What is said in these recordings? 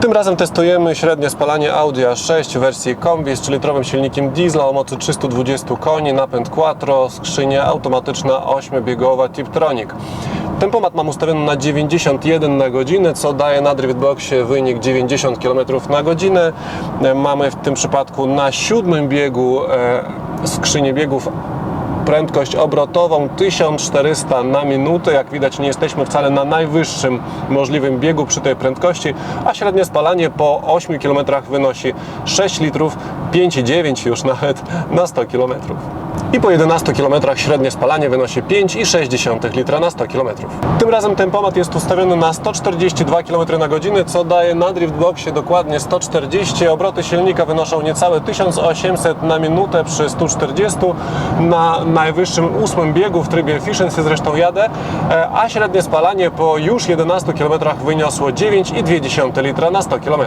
Tym razem testujemy średnie spalanie Audi A6 w wersji Kombi z 3-litrowym silnikiem diesla o mocy 320 koni, napęd Quattro, skrzynia automatyczna 8-biegowa Tiptronic. Tempomat mam ustawiony na 91 na godzinę, co daje na Driftboxie wynik 90 km na godzinę. E, Mamy w tym przypadku na siódmym biegu e, skrzynię biegów prędkość obrotową 1400 na minutę. Jak widać, nie jesteśmy wcale na najwyższym możliwym biegu przy tej prędkości, a średnie spalanie po 8 km wynosi 6 litrów, 5,9 już nawet na 100 km. I po 11 km średnie spalanie wynosi 5,6 litra na 100 km. Tym razem tempomat jest ustawiony na 142 km na godzinę, co daje na Driftboxie dokładnie 140. Obroty silnika wynoszą niecałe 1800 na minutę przy 140. Na najwyższym ósmym biegu w trybie efficiency zresztą jadę, e, a średnie spalanie po już 11 km wyniosło 9,2 litra na 100 km.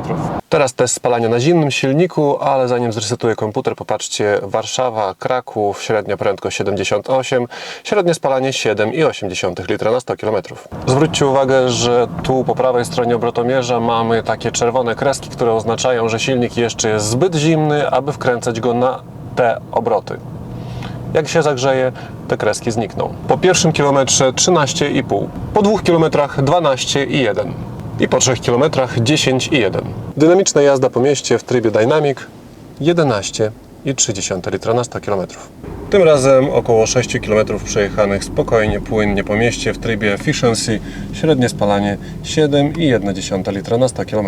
Teraz test spalania na zimnym silniku, ale zanim zresetuję komputer, popatrzcie, Warszawa, Kraków, średnia prędkość 78, średnie spalanie 7,8 litra na 100 km. Zwróćcie uwagę, że tu po prawej stronie obrotomierza mamy takie czerwone kreski, które oznaczają, że silnik jeszcze jest zbyt zimny, aby wkręcać go na te obroty. Jak się zagrzeje, te kreski znikną. Po pierwszym kilometrze 13,5, po dwóch kilometrach 12,1 i po 3 km 10,1. Dynamiczna jazda po mieście w trybie Dynamic 11,3 litra na 100 km. Tym razem około 6 km przejechanych spokojnie, płynnie po mieście w trybie Efficiency, średnie spalanie 7,1 litra na 100 km.